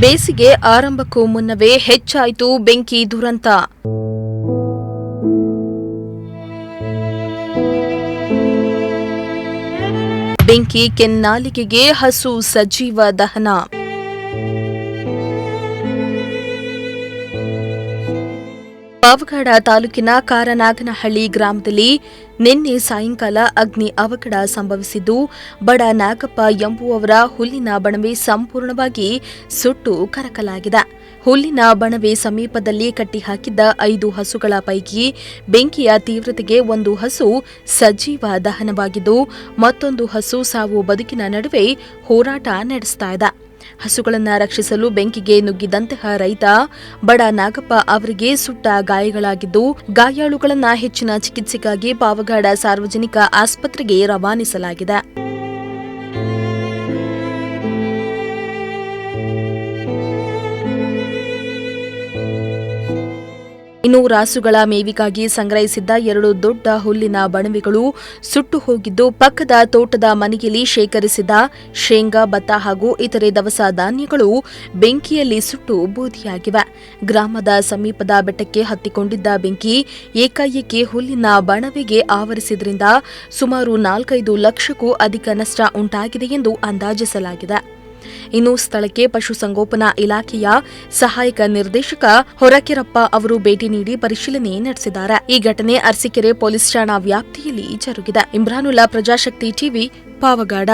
ಬೇಸಿಗೆ ಆರಂಭಕ್ಕೂ ಮುನ್ನವೇ ಹೆಚ್ಚಾಯಿತು ಬೆಂಕಿ ದುರಂತ. ಬೆಂಕಿ ಕೆನ್ನಾಲಿಗೆಗೆ ಹಸು ಸಜೀವ ದಹನ. ಪಾವಗಡ ತಾಲೂಕಿನ ಕಾರನಾಗನಹಳ್ಳಿ ಗ್ರಾಮದಲ್ಲಿ ನಿನ್ನೆ ಸಾಯಂಕಾಲ ಅಗ್ನಿ ಅವಘಡ ಸಂಭವಿಸಿದ್ದು, ಬಡ ನಾಗಪ್ಪ ಎಂಬುವವರ ಹುಲ್ಲಿನ ಬಣವೆ ಸಂಪೂರ್ಣವಾಗಿ ಸುಟ್ಟು ಕರಕಲಾಗಿದೆ. ಹುಲ್ಲಿನ ಬಣವೆ ಸಮೀಪದಲ್ಲಿ ಕಟ್ಟಿಹಾಕಿದ್ದ ಐದು ಹಸುಗಳ ಪೈಕಿ ಬೆಂಕಿಯ ತೀವ್ರತೆಗೆ ಒಂದು ಹಸು ಸಜೀವ ದಹನವಾಗಿದ್ದು, ಮತ್ತೊಂದು ಹಸು ಸಾವು ಬದುಕಿನ ನಡುವೆ ಹೋರಾಟ ನಡೆಸ್ತಾ ಹಸುಗಳನ್ನು ರಕ್ಷಿಸಲು ಬೆಂಕಿಗೆ ನುಗ್ಗಿದಂತಹ ರೈತ ಬಡ ನಾಗಪ್ಪ ಅವರಿಗೆ ಸುಟ್ಟ ಗಾಯಗಳಾಗಿದ್ದು, ಗಾಯಾಳುಗಳನ್ನು ಹೆಚ್ಚಿನ ಚಿಕಿತ್ಸೆಗಾಗಿ ಪಾವಗಾಡ ಸಾರ್ವಜನಿಕ ಆಸ್ಪತ್ರೆಗೆ ರವಾನಿಸಲಾಗಿದೆ. ಇನ್ನು ರಾಸುಗಳ ಮೇವಿಗಾಗಿ ಸಂಗ್ರಹಿಸಿದ್ದ ಎರಡು ದೊಡ್ಡ ಹುಲ್ಲಿನ ಬಣವೆಗಳು ಸುಟ್ಟು ಹೋಗಿದ್ದು ಪಕ್ಕದ ತೋಟದ ಮನೆಯಲ್ಲಿ ಶೇಖರಿಸಿದ ಶೇಂಗಾ, ಭತ್ತ ಹಾಗೂ ಇತರೆ ದವಸ ಧಾನ್ಯಗಳು ಬೆಂಕಿಯಲ್ಲಿ ಸುಟ್ಟು ಬೂದಿಯಾಗಿವೆ. ಗ್ರಾಮದ ಸಮೀಪದ ಬೆಟ್ಟಕ್ಕೆ ಹತ್ತಿಕೊಂಡಿದ್ದ ಬೆಂಕಿ ಏಕಾಏಕಿ ಹುಲ್ಲಿನ ಬಣವೆಗೆ ಆವರಿಸಿದ್ರಿಂದ ಸುಮಾರು ನಾಲ್ಕೈದು ಲಕ್ಷಕ್ಕೂ ಅಧಿಕ ನಷ್ಟ ಉಂಟಾಗಿದೆ ಎಂದು ಅಂದಾಜಿಸಲಾಗಿದೆ. ಇನ್ನು ಸ್ಥಳಕ್ಕೆ ಪಶುಸಂಗೋಪನಾ ಇಲಾಖೆಯ ಸಹಾಯಕ ನಿರ್ದೇಶಕ ಹೊರಕೆರಪ್ಪ ಅವರು ಭೇಟಿ ನೀಡಿ ಪರಿಶೀಲನೆ ನಡೆಸಿದ್ದಾರೆ. ಈ ಘಟನೆ ಅರಸೀಕೆರೆ ಪೊಲೀಸ್ ಠಾಣಾ ವ್ಯಾಪ್ತಿಯಲ್ಲಿ ಜರುಗಿದೆ. ಇಮ್ರಾನುಲ್ಲಾ ಪ್ರಜಾಶಕ್ತಿ ಟಿವಿ ಪಾವಗಾಡ.